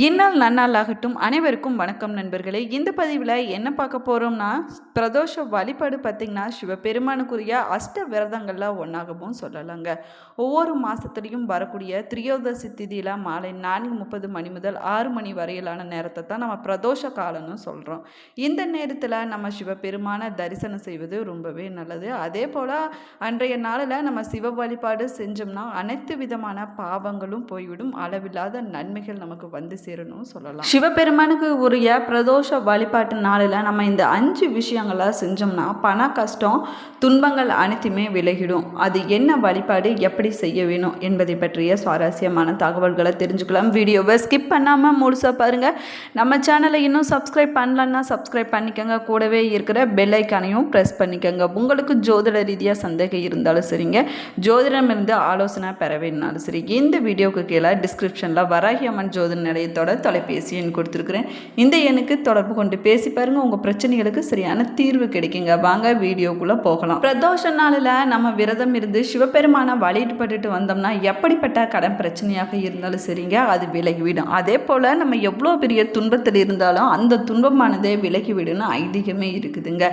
இந்நாள் நன்னால் ஆகட்டும் அனைவருக்கும் வணக்கம் நண்பர்களே. இந்த பதிவில் என்ன பார்க்க போகிறோம்னா பிரதோஷ வழிபாடு பார்த்திங்கன்னா சிவபெருமானுக்குரிய அஷ்ட விரதங்களில் ஒன்றாகவும் சொல்லலாங்க. ஒவ்வொரு மாதத்துலேயும் வரக்கூடிய திரியோதசி திதியில் மாலை நான்கு முப்பது மணி முதல் ஆறு மணி வரையிலான நேரத்தை தான் நம்ம பிரதோஷ காலம்னு சொல்கிறோம் இந்த நேரத்தில் நம்ம சிவபெருமானை தரிசனம் செய்வது ரொம்பவே நல்லது. அதே போல் அன்றைய நாளில் நம்ம சிவ வழிபாடு செஞ்சோம்னா அனைத்து விதமான பாவங்களும் போய்விடும். அளவில்லாத நன்மைகள் நமக்கு வந்து சேரணும் சொல்லலாம். சிவபெருமானுக்கு உரிய பிரதோஷ வழிபாட்டு நாளில் நம்ம இந்த அஞ்சு விஷயங்களை செஞ்சோம்னா பண கஷ்டம் துன்பங்கள் அனைத்துமே விலகிடும். அது என்ன வழிபாடு எப்படி செய்ய வேணும் என்பதை பற்றிய சுவாரஸ்யமான தகவல்களை தெரிஞ்சுக்கலாம். வீடியோவை ஸ்கிப் பண்ணாமல் முழுசாக பாருங்கள் நம்ம சேனலை இன்னும் சப்ஸ்கிரைப் பண்ணலன்னா சப்ஸ்கிரைப் பண்ணிக்கோங்க. கூடவே இருக்கிற பெல் ஐக்கானையும் ப்ரெஸ் பண்ணிக்கோங்க. உங்களுக்கு ஜோதிட ரீதியாக சந்தேகம் இருந்தாலும் சரிங்க. ஜோதிடம் இருந்து ஆலோசனை பெற வேணுனாலும் சரி. இந்த வீடியோவுக்கு கீழே டிஸ்கிரிப்ஷனில் வராகி அம்மன் ஜோதிட மையத்தோட தொலைபேசி எண் கொடுத்துருக்குறேன். இந்த எண்ணுக்கு தொடர்பு கொண்டு பேசி பாருங்கள் உங்கள் பிரச்சனைகளுக்கு சரியான தீர்வு கிடைக்குங்க. வாங்க வீடியோக்குள்ளே போகலாம். பிரதோஷ நாளில் நம்ம விரதம் இருந்து சிவபெருமானை வழிபட்டுட்டு வந்தோம்னா எப்படிப்பட்ட கடன் பிரச்சனையாக இருந்தாலும் சரிங்க அது விலகிவிடும். அதே போல் நம்ம எவ்வளோ பெரிய துன்பத்தில் இருந்தாலும் அந்த துன்பமானதே விலகிவிடும்னு ஐதீகமே இருக்குதுங்க.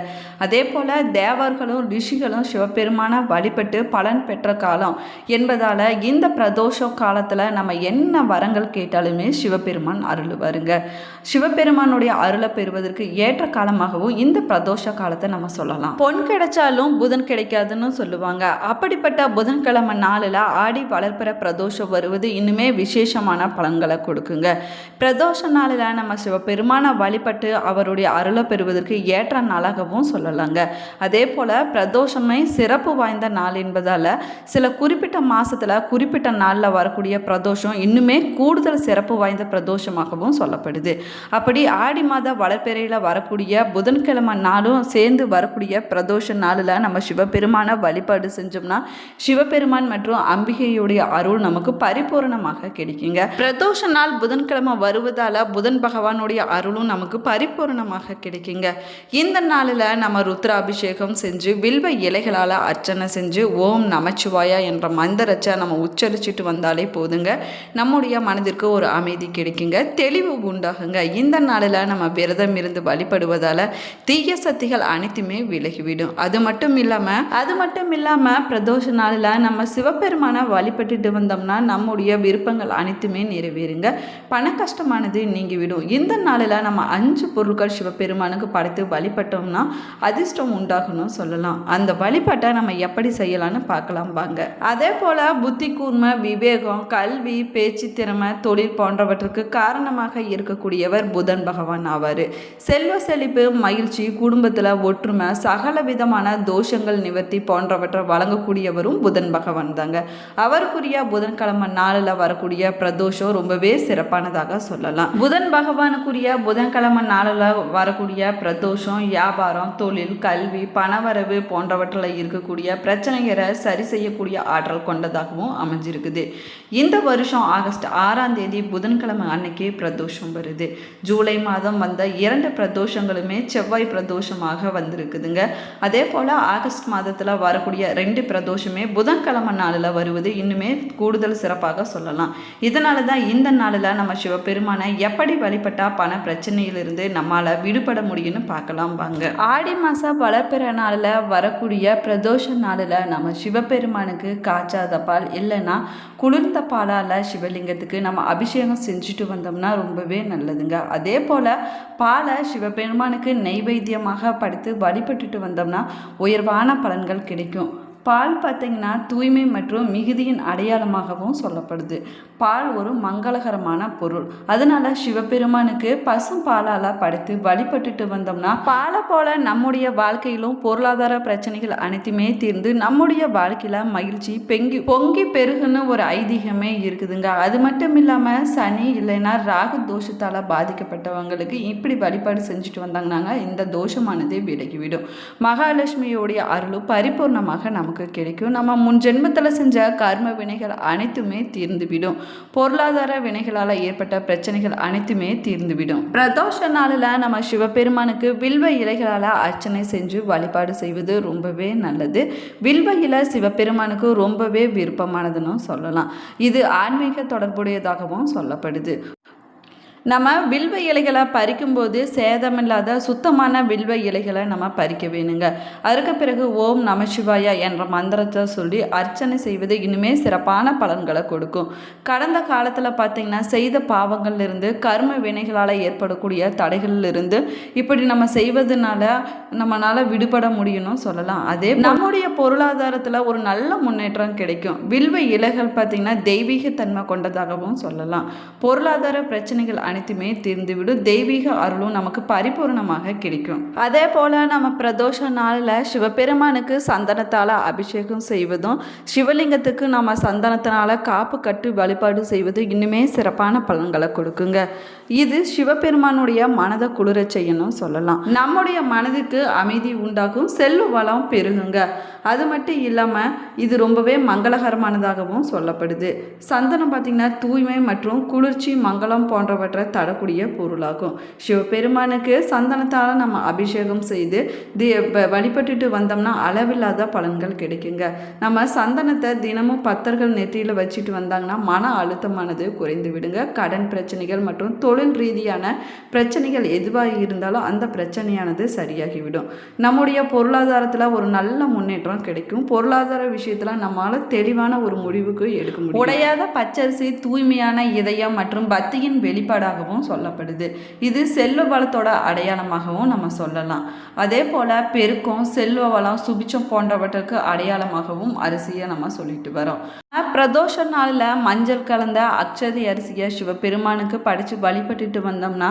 அதே போல் தேவர்களும் ரிஷிகளும் சிவபெருமான வழிபட்டு பலன் பெற்ற காலம் என்பதால் இந்த பிரதோஷ காலத்தில் நம்ம என்ன வரங்கள் கேட்டாலுமே சிவபெருமான் அருளுவாருங்க. சிவபெருமானுடைய அருளை பெறுவதற்கு ஏற்ற காலமாகவும் இந்த பிரதோஷ காலத்தை நம்ம சொல்லலாம். பொன் கிடைச்சாலும் புதன் கிடைக்காதுன்னு சொல்லுவாங்க. அப்படிப்பட்ட புதன்கிழமை நாளில் ஆடி வளர்ப்புற பிரதோஷம் வருவது இன்னுமே விசேஷமான பலன்களை கொடுக்குங்க. பிரதோஷ நாளில் நம்ம சிவபெருமானை வழிபட்டு அவருடைய அருளை பெறுவதற்கு ஏற்ற நாளாகவும் சொல்லலாங்க. அதே போல் பிரதோஷமே சிறப்பு வாய்ந்த நாள் என்பதால் சில குறிப்பிட்ட மாதத்தில் குறிப்பிட்ட நாளில் வரக்கூடிய பிரதோஷம் இன்னுமே கூடுதல் சிறப்பு வாய்ந்த பிரதோஷமாகவும் சொல்லப்படுது. அப்படி ஆடி மாத வளர்ப்பிறையில் வரக்கூடிய புதன்கிழமை நாளும் சேர்ந்து வரக்கூடிய பிரதோஷ நாளில் நம்ம சிவபெருமானை வழிபாடு செஞ்சோம்னா சிவபெருமான் மற்றும் அம்பிகையுடைய அருள் நமக்கு பரிபூரணமாக கிடைக்குங்க. பிரதோஷ நாள் புதன்கிழமை வருவதால் புதன் பகவானுடைய அருளும் நமக்கு பரிபூரணமாக கிடைக்குங்க. இந்த நாளில் நம்ம ருத்ராபிஷேகம் செஞ்சு வில்வ இலைகளால் அர்ச்சனை செஞ்சு ஓம் நமச்சிவாயா என்ற மந்திரச்சை நம்ம உச்சரிச்சிட்டு வந்தாலே போதுங்க. நம்முடைய மனதிற்கு ஒரு அமைதி கிடைக்குங்க. தெளிவு உண்டாகுங்க. இந்த நாளில் நம்ம விரதம் இருந்து வழிபடுவதால் தீய சக்திகள் அனைத்துமே விலகிவிடும். அது மட்டும் இல்லாமல் அது மட்டும் இல்லாமல் பிரதோஷ நாளில் நம்ம சிவபெருமானை வழிபட்டுட்டு வந்தோம்னா நம்முடைய விருப்பங்கள் அனைத்துமே நிறைவேறுங்க. பண கஷ்டமானது நீங்கிவிடும். இந்த நாளில் நம்ம அஞ்சு பொருட்கள் சிவபெருமானுக்கு படைத்து வழிபட்டோம்னா அதிர்ஷ்டம் உண்டாகணும் சொல்லலாம். அந்த வழிபாட்டை நம்ம எப்படி செய்யலாம்னு பார்க்கலாம் வாங்க. அதே போல் புத்தி கூர்மை விவேகம் கல்வி பேச்சு திறமை தொழில் போன்றவற்றுக்கு காரணமாக இருக்கக்கூடியவர் புதன் பகவான் ஆவார். செல்வ செழிப்பு மகிழ்ச்சி குடும்பத்தில் ஒற்றுமை சகல விதமான தோஷங்கள் நிவர்த்தி போன்றவற்றை வழங்கக்கூடியவரும் புதன் பகவான் தாங்க. அவருக்குரிய புதன்கிழமை நாளில் வரக்கூடிய பிரதோஷம் ரொம்பவே சிறப்பானதாக சொல்லலாம். புதன் பகவானுக்குரிய புதன்கிழமை நாளில் வரக்கூடிய பிரதோஷம் வியாபாரம் தொழில் கல்வி பணவரவு போன்றவற்றில் இருக்கக்கூடிய பிரச்சனைகளை சரி செய்யக்கூடிய ஆற்றல் கொண்டதாகவும் அமைஞ்சிருக்குது. இந்த வருஷம் ஆகஸ்ட் ஆறாம் தேதி புதன்கிழமை அன்னைக்கு பிரதோஷம் வருது. ஜூலை மாதம் வந்த இரண்டு பிரதோஷங்களுமே செவ்வாய் பிரதோஷமாக வந்திருக்குதுங்க. அதே போல் ஆகஸ்ட் மாதத்தில் வரக்கூடிய ரெண்டு பிரதோஷமே புதன்கிழமை நாளில் வருவது இன்னுமே கூடுதல் சிறப்பாக சொல்லலாம். இதனால தான் இந்த நாளில் நம்ம சிவபெருமானை எப்படி வழிபட்டால் பண பிரச்சனையிலிருந்து நம்மால் விடுபட முடியும்னு பார்க்கலாம் வாங்க. ஆடி மாத வளர்ப்பிற நாளில் வரக்கூடிய பிரதோஷ நாளில் நம்ம சிவபெருமானுக்கு காய்ச்சாத பால் இல்லைன்னா குளிர்ந்த பாலால் சிவலிங்கத்துக்கு நம்ம அபிஷேகம் செஞ்சு செஞ்சுட்டு வந்தோம்னா ரொம்பவே நல்லதுங்க. அதே போல் பாலை சிவபெருமானுக்கு நெய்வேத்தியமாக படுத்து வழிபட்டுட்டு வந்தோம்னா உயர்வான பலன்கள் கிடைக்கும். பால் பார்த்திங்கன்னா தூய்மை மற்றும் மிகுதியின் அடையாளமாகவும் சொல்லப்படுது. பால் ஒரு மங்களகரமான பொருள். அதனால சிவபெருமானுக்கு பசும் பாலால் படைத்து வழிபட்டுட்டு வந்தோம்னா பாலை போல நம்முடைய வாழ்க்கையிலும் பொருளாதார பிரச்சனைகள் அனைத்துமே தீர்ந்து நம்முடைய வாழ்க்கையில் மகிழ்ச்சி பெங்கி பொங்கி பெருகுன்னு ஒரு ஐதீகமே இருக்குதுங்க. அது மட்டும் இல்லாமல் சனி இல்லைன்னா ராகு தோஷத்தால் பாதிக்கப்பட்டவங்களுக்கு இப்படி வழிபாடு செஞ்சுட்டு வந்தாங்கன்னாங்க. இந்த தோஷமானது விலகிவிடும். மகாலட்சுமியோடைய அருளும் பரிபூர்ணமாக நமக்கு கிடைக்கும். நம்ம முன் ஜென்மத்தில் செஞ்ச கர்ம வினைகள் அனைத்துமே தீர்ந்துவிடும். பொருளாதார வினைகளால் ஏற்பட்ட பிரச்சனைகள் அனைத்துமே தீர்ந்துவிடும். பிரதோஷ நாளில் நம்ம சிவபெருமானுக்கு வில்வ இலைகளால் அர்ச்சனை செஞ்சு வழிபாடு செய்வது ரொம்பவே நல்லது. வில்வ இலை சிவபெருமானுக்கு ரொம்பவே விருப்பமானதுன்னு சொல்லலாம். இது ஆன்மீக தொடர்புடையதாகவும் சொல்லப்படுது. நம்ம வில்வ இலைகளை பறிக்கும்போது சேதமில்லாத சுத்தமான வில்வ இலைகளை நம்ம பறிக்க வேணுங்க. அதுக்கு பிறகு ஓம் நமசிவாயா என்ற மந்திரத்தை சொல்லி அர்ச்சனை செய்வது இனிமே சிறப்பான பலன்களை கொடுக்கும். கடந்த காலத்தில் பார்த்தீங்கன்னா செய்த பாவங்கள்லேருந்து கர்ம வினைகளால் ஏற்படக்கூடிய தடைகளிலிருந்து இப்படி நம்ம செய்வதனால நம்மளால் விடுபட முடியும்னு சொல்லலாம். அதே நம்முடைய பொருளாதாரத்தில் ஒரு நல்ல முன்னேற்றம் கிடைக்கும். வில்வ இலைகள் பார்த்திங்கன்னா தெய்வீகத்தன்மை கொண்டதாகவும் சொல்லலாம். பொருளாதார பிரச்சனைகள் அனைத்துமே தீர்ந்துவிடும். தெய்வீக அருளும் நமக்கு பரிபூர்ணமாக கிடைக்கும். அதே போல் நம்ம பிரதோஷ நாளில் சிவபெருமானுக்கு சந்தனத்தால் அபிஷேகம் செய்வதும் சிவலிங்கத்துக்கு நம்ம சந்தனத்தினால காப்பு கட்டு வழிபாடு செய்வதும் இன்னுமே சிறப்பான பலன்களை கொடுக்குங்க. இது சிவபெருமானுடைய மனதை குளிரச் செய்யணும் சொல்லலாம். நம்முடைய மனதுக்கு அமைதி உண்டாகும் செல்வ வளம் பெருகுங்க. அது மட்டும் இல்லாமல் இது ரொம்பவே மங்களகரமானதாகவும் சொல்லப்படுது. சந்தனம் பார்த்திங்கன்னா தூய்மை மற்றும் குளிர்ச்சி மங்களம் போன்றவற்றை தரக்கூடிய பொருளாகும். சிவபெருமானுக்கு சந்தனத்தால் நம்ம அபிஷேகம் செய்து தி வழிபட்டுட்டு வந்தோம்னா அளவில்லாத பலன்கள் கிடைக்குங்க. நம்ம சந்தனத்தை தினமும் பத்தர்கள் நெற்றியில் வச்சுட்டு வந்தாங்கன்னா மன அழுத்தமானது குறைந்து விடுங்க. கடன் பிரச்சனைகள் மற்றும் தொழில் ரீதியான பிரச்சனைகள் எதுவாக இருந்தாலும் அந்த பிரச்சனையானது சரியாகிவிடும். நம்முடைய பொருளாதாரத்தில் ஒரு நல்ல முன்னேற்றம் கிடைக்கும். பொருளாதார விஷயத்தில் நம்மளால் தெளிவான ஒரு முடிவுக்கு எடுக்க முடியும். உடையாத பச்சரிசி தூய்மையான இதயம் மற்றும் பக்தியின் வெளிப்பாடாகவும் சொல்லப்படுது. இது செல்வ வளத்தோட அடையாளமாகவும் நம்ம சொல்லலாம். அதே போல் பெருக்கம் செல்வ வளம் சுபிச்சம் போன்றவற்றுக்கு அடையாளமாகவும் அரிசியை நம்ம சொல்லிட்டு வரோம். பிரதோஷ நாளில் மஞ்சள் கலந்த அச்சதி அரிசியை சிவபெருமானுக்கு படித்து வழிபட்டுட்டு வந்தோம்னா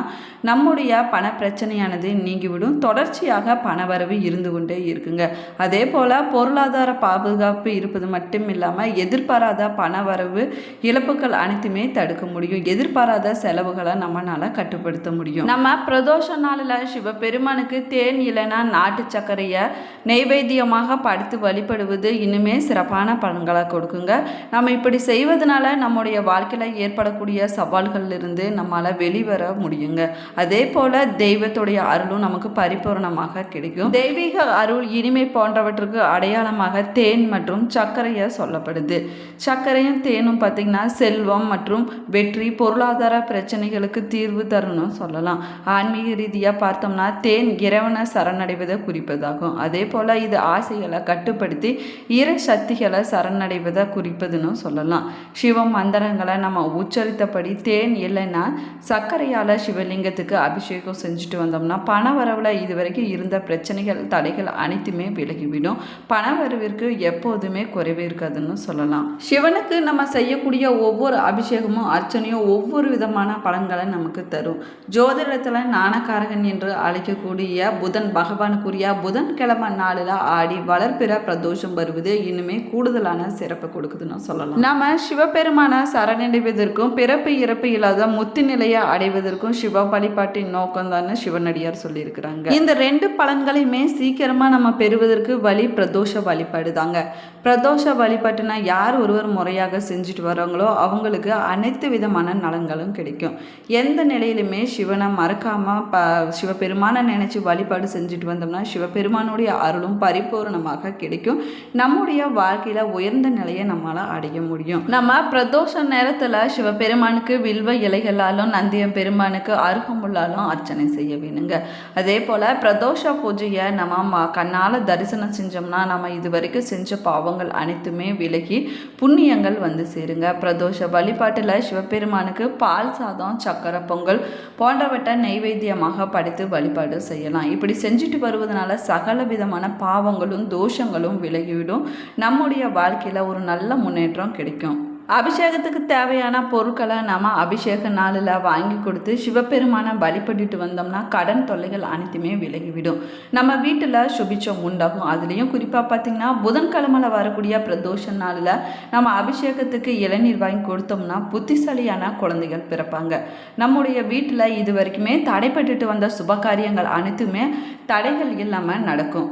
நம்முடைய பண பிரச்சனையானது நீங்கிவிடும். தொடர்ச்சியாக பணவரவு இருந்து கொண்டே இருக்குங்க. அதே போல் பொருளாதார பாதுகாப்பு இருப்பது மட்டும் இல்லாமல் எதிர்பாராத பணவரவு இழப்புகள் அனைத்துமே தடுக்க முடியும். எதிர்பாராத செலவுகளை நம்மளால் கட்டுப்படுத்த முடியும். நம்ம பிரதோஷ நாளில் சிவபெருமானுக்கு தேன் இல்லைன்னா நாட்டு சர்க்கரையை நெய்வேத்தியமாக படுத்து வழிபடுவது இன்னுமே சிறப்பான பலன்களை கொடுக்குங்க. நம்ம இப்படி செய்வதனால நம்முடைய வாழ்க்கையில் ஏற்படக்கூடிய சவால்கள்ல இருந்து நம்மளால் வெளிவர முடியுங்க. அதே போல் தெய்வத்துடைய அருளும் நமக்கு பரிபூரணமாக கிடைக்கும். தெய்வீக அருள் இனிமை போன்றவற்றுக்கு அடையாளமாக தேன் மற்றும் சர்க்கரையை சொல்லப்படுது. சர்க்கரையும் தேனும் பார்த்திங்கன்னா செல்வம் மற்றும் வெற்றி பொருளாதார பிரச்சனைகளுக்கு தீர்வு தரணும் சொல்லலாம். ஆன்மீக ரீதியாக பார்த்தோம்னா தேன் இறைவனை சரணடைவதை குறிப்பதாகும். அதே போல் இது ஆசைகளை கட்டுப்படுத்தி இரு சக்திகளை சரணடைவதை குறிப்பதுன்னு சொல்லலாம். சிவ மந்திரங்களை நம்ம உச்சரித்தபடி தேன் இல்லைன்னா சர்க்கரையால் சிவலிங்கத்துக்கு அபிஷேகம் செஞ்சுட்டு வந்தோம்னா பண வரவில் இது வரைக்கும் இருந்த பிரச்சனைகள் தடைகள் அனைத்துமே விலகிவிடும். பண வரவிற்கு எப்போதுமே குறைவே இருக்காதுன்னு சொல்லலாம். சிவனுக்கு நம்ம செய்யக்கூடிய ஒவ்வொரு அபிஷேகமும் அர்ச்சனையும் ஒவ்வொரு விதமான பலன்களை நமக்கு தரும். ஜோதிடத்தில் நாணக்காரகன் என்று அழைக்கக்கூடிய புதன் பகவானுக்குரிய புதன்கிழமை நாளில் ஆடி வளர்பிற பிரதோஷம் வருவது இன்னுமே கூடுதலான சிறப்பு கொடுக்குதுன்னு சொல்லலாம். நம்ம சிவபெருமான சரணடைவதற்கும் பிறப்பு இறப்பு இல்லாத முத்து நிலையை அடைவதற்கும் சிவ வழிபாட்டின் நோக்கம் தான் சிவனடியார் சொல்லியிருக்கிறாங்க. இந்த ரெண்டு பலன்களையுமே சீக்கிரமா நம்ம பெறுவதற்கு வழி பிரதோஷ வழிபாடு தாங்க. பிரதோஷ வழிபாட்டுனா யார் ஒருவர் முறையாக செஞ்சுட்டு வராங்களோ அவங்களுக்கு அனைத்து விதமான நலன்களும் கிடைக்கும். எந்த நிலையிலுமே சிவனை மறக்காம ப சிவபெருமானை நினைச்சு வழிபாடு செஞ்சுட்டு வந்தோம்னா சிவபெருமானுடைய அருளும் பரிபூரணமாக கிடைக்கும். நம்முடைய வாழ்க்கையில உயர்ந்த நிலையை நம்மளால் அடைய முடியும். நம்ம பிரதோஷ நேரத்துல சிவபெருமானுக்கு வில்வ இலைகளாலும் நந்தியம் பெருமானுக்கு அருகமுள்ளாலும் அர்ச்சனை செய்ய வேணுங்க. அதே போல பிரதோஷ பூஜையை நம்ம ம- கண்ணால தரிசனம் செஞ்சோம்னா நம்ம இது வரைக்கும் செஞ்ச பாவங்கள் அனைத்துமே விலகி புண்ணியங்கள் வந்து சேருங்க. பிரதோஷ வழிபாட்டில் சிவபெருமானுக்கு பால் சாதம் சக்கரை பொங்கல் போன்றவற்றை நைவேத்தியமாக படைத்து வழிபாடு செய்யலாம். இப்படி செஞ்சுட்டு வருவதனால சகல விதமான பாவங்களும் தோஷங்களும் விலகிவிடும். நம்முடைய வாழ்க்கையில் ஒரு நல்ல முன்னேற்றம் கிடைக்கும். அபிஷேகத்துக்கு தேவையான பொருட்களை நம்ம அபிஷேக நாளில் வாங்கி கொடுத்து சிவபெருமானை வழிபட்டுட்டு வந்தோம்னா கடன் தொல்லைகள் அனைத்துமே விலகிவிடும். நம்ம வீட்டில் சுபிச்சம் உண்டாகும். அதுலேயும் குறிப்பாக பார்த்திங்கன்னா புதன்கிழமையில் வரக்கூடிய பிரதோஷ நாளில் நம்ம அபிஷேகத்துக்கு இளநீர் வாங்கி கொடுத்தோம்னா புத்திசாலியான குழந்தைகள் பிறப்பாங்க. நம்முடைய வீட்டில் இது வரைக்குமே தடைப்பட்டுட்டு வந்த சுபகாரியங்கள் அனைத்துமே தடைகள் இல்லாமல் நடக்கும்.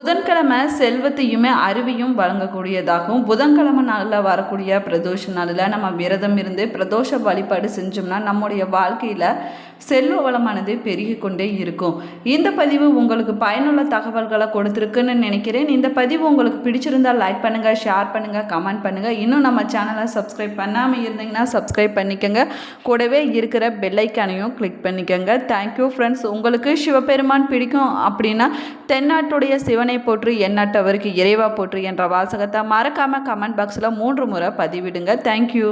புதன்கிழமை செல்வத்தையுமே அருவியும் வழங்கக்கூடியதாகவும் புதன்கிழமை நாளில் வரக்கூடிய பிரதோஷ நாளில் நம்ம விரதம் இருந்து பிரதோஷ வழிபாடு செஞ்சோம்னா நம்முடைய வாழ்க்கையில் செல்வ வளமானது பெருகி கொண்டே இருக்கும். இந்த பதிவு உங்களுக்கு பயனுள்ள தகவல்களை கொடுத்துருக்குன்னு நினைக்கிறேன். இந்த பதிவு உங்களுக்கு பிடிச்சிருந்தால் லைக் பண்ணுங்கள் ஷேர் பண்ணுங்கள் கமெண்ட் பண்ணுங்கள் இன்னும் நம்ம சேனலை சப்ஸ்கிரைப் பண்ணாமல் இருந்தீங்கன்னா சப்ஸ்கிரைப் பண்ணிக்கோங்க. கூடவே இருக்கிற பெல்லைக்கானையும் கிளிக் பண்ணிக்கோங்க. தேங்க்யூ ஃப்ரெண்ட்ஸ் உங்களுக்கு சிவபெருமான் பிடிக்கும் அப்படின்னா தென்னாட்டுடைய சிவனை போற்று எந்நாட்டவருக்கு இறைவா போற்று என்ற வாசகத்தை மறக்காமல் கமெண்ட் பாக்ஸில் மூன்று முறை பதிவிடுங்க. தேங்க்யூ